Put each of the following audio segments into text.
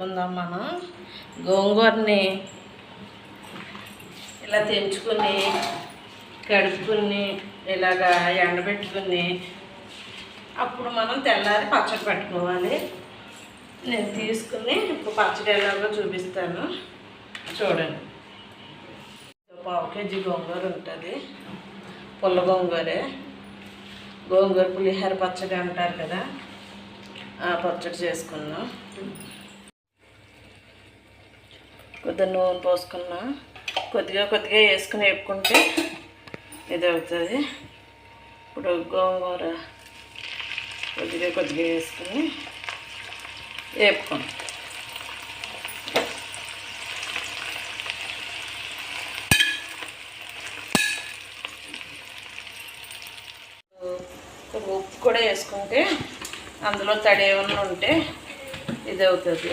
ఉందాం మనం గోంగూరని ఇలా తెంచుకుని కడుపుకుని ఇలాగా ఎండబెట్టుకుని అప్పుడు మనం తెల్లారి పచ్చడి పెట్టుకోవాలి. నేను తీసుకుని ఇప్పుడు పచ్చడి ఎలాగో చూపిస్తాను. చూడండి. పావు కేజీ గోంగూర ఉంటుంది. పుల్ల గోంగూరే. గోంగూర పులిహోర పచ్చడి అంటారు కదా ఆ పచ్చడి చేసుకున్నాం. కొద్దిగా నూనె పోసుకున్నా. కొద్దిగా కొద్దిగా వేసుకుని వేపుకుంటే ఇది అవుతుంది ఇప్పుడు గోంగూర కొద్దిగా కొద్దిగా వేసుకుని వేపుకుంటాం. ఉప్పు కూడా వేసుకుంటే అందులో తడి ఏమన్నా ఉంటే ఇది అవుతుంది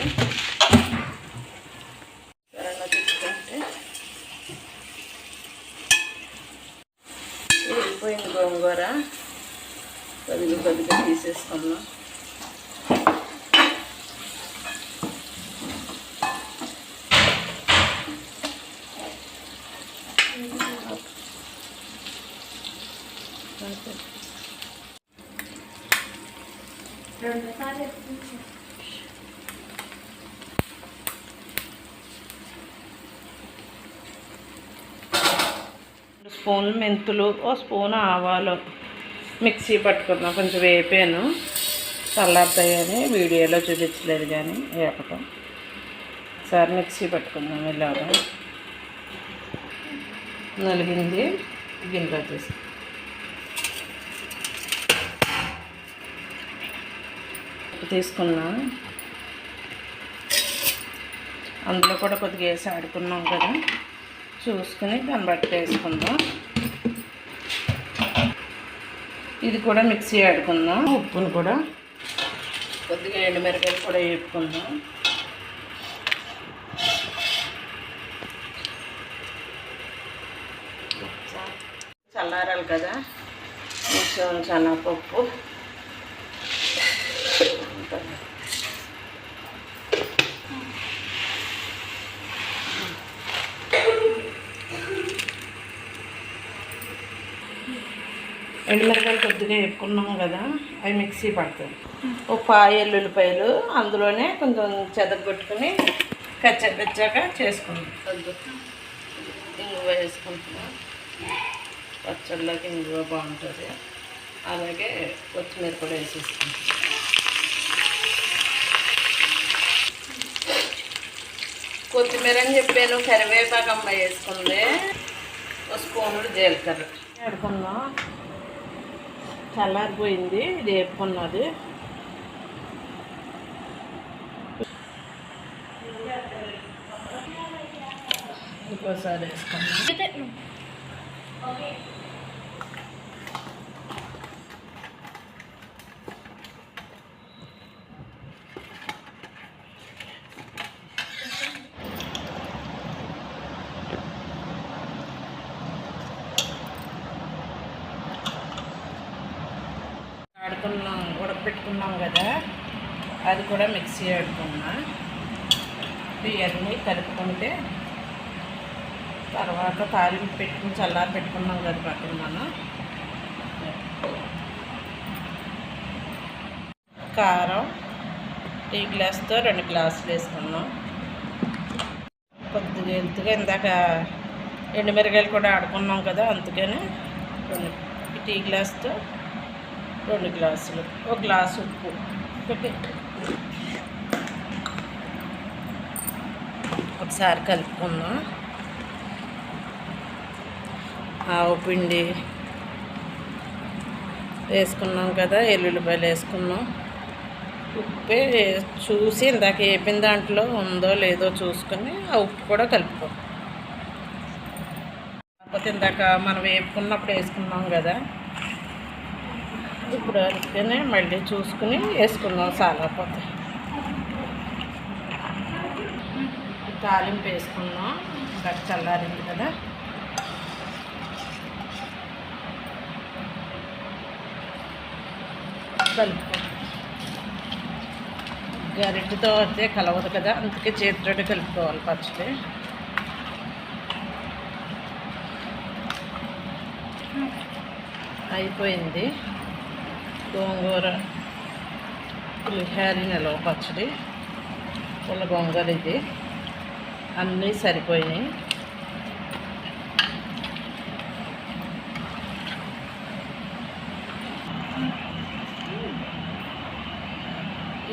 కొద్దిగా కొద్దిగా తీసేసుకున్నాం. స్పూన్ మెంతులు ఓ స్పూన్ ఆవాలు. మిక్సీ పట్టుకున్నాం కొంచెం వేపాను. చల్లారుతాయని వీడియోలో చూపించలేదు కానీ వేపటం. సార్ మిక్సీ పట్టుకుందాం ఇలాగా. నలిగింది. గిన్నెలో తీసి తీసుకున్నా. అందులో కూడా కొద్దిగా వేసి ఆడుకున్నాం కదా. చూసుకుని దాన్ని బట్టి వేసుకుందాం. ఇది కూడా మిక్సీ ఆడుకుందాం. ఉప్పును కూడా కొద్దిగా ఎండుమిరకాయలు కూడా వేపుకుందాం. చల్లారాలి కదా. కొంచెం శనగపప్పు. ఎండుమిరకాయలు కొద్దిగా వేపుకున్నాం కదా అవి మిక్సీ పడుతుంది. ఒక పాయ ఎల్లుల్లిపాయలు అందులోనే కొంచెం చెదగొట్టుకుని కచ్చపెచ్చాక చేసుకుందాం. కొద్దిగా ఇంగువ వేసుకుంటున్నాం. పచ్చళ్ళకి ఇంగువ బాగుంటుంది. అలాగే కొత్తిమీర కూడా వేసేసుకుంటాం కొత్తిమీర అని చెప్పాను కరివేపాకు అమ్మ వేసుకుంది. ఒక స్పూనుడు జీలకర్ర. పెడుకుందాం చల్లారిపోయింది ఇది వేపుకున్నది. ఇంకోసారి వేసుకున్నాం ఆడుకున్నాం ఉడకపెట్టుకున్నాం కదా అది కూడా మిక్సీ ఆడుకున్నా. ఇవన్నీ కలుపుకుంటే తర్వాత తాలింపు పెట్టుకుని చల్లారి పెట్టుకున్నాం కదా పక్కన మనం. కారం టీ గ్లాస్తో రెండు గ్లాసులు వేసుకున్నాం. కొద్దిగా ఎత్తుగా ఇందాక ఎండుమిరకాయలు కూడా ఆడుకున్నాం కదా అందుకని టీ గ్లాస్తో రెండు గ్లాసులు ఒక గ్లాసు ఉప్పు. ఓకే ఒకసారి కలుపుకుందాం. ఆవు పిండి వేసుకున్నాం కదా ఎల్లుల్లిపాయలు వేసుకున్నాం. ఉప్పే చూసి ఇందాక వేపిన దాంట్లో ఉందో లేదో చూసుకొని ఆ ఉప్పు కూడా కలుపుకో. కాకపోతే ఇందాక మనం వేపుకున్నప్పుడు వేసుకున్నాం కదా ఇప్పుడు అందుకనే మళ్ళీ చూసుకుని వేసుకుందాం సాలపోతే తాలింపు వేసుకుందాం. ఇంకా చల్లారింది కదా. కలుపుకో. గరిటెతో అయితే కలవదు కదా. అందుకే చేతితోటి కలుపుకోవాలి పచ్చడి. అయిపోయింది. గోంగూర పులిహారి నిలవ పచ్చడి పుల్ల గోంగూర ఇది. అన్నీ సరిపోయినాయి.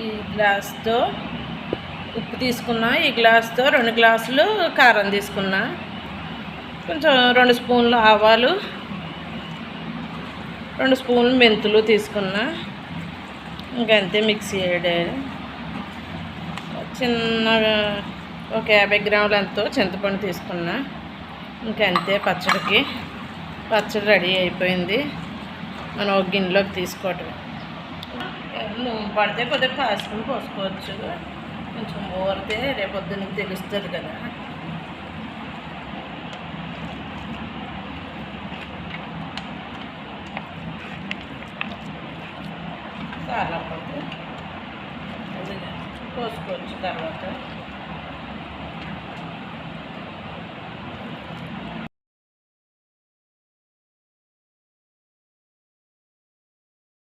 ఈ గ్లాస్తో ఉప్పు తీసుకున్నా ఈ గ్లాస్తో రెండు గ్లాసులు కారం తీసుకున్నా. కొంచెం రెండు స్పూన్లు ఆవాలు రెండు స్పూన్లు మెంతులు తీసుకున్నా. ఇంకంతే మిక్సీ వేయడే చిన్నగా ఒక యాభై గ్రాములు ఎంతో చింతపండు తీసుకున్నా. ఇంకంతే పచ్చడికి. పచ్చడి రెడీ అయిపోయింది. మనం ఒక గిన్నెలోకి తీసుకోవటం నువ్వు పడితే కొద్దిగా కాసుకుని పోసుకోవచ్చు. కొంచెం ఊరితే రేపొద్దున తెలుస్తుంది కదా. కోసుకోవచ్చు తర్వాత.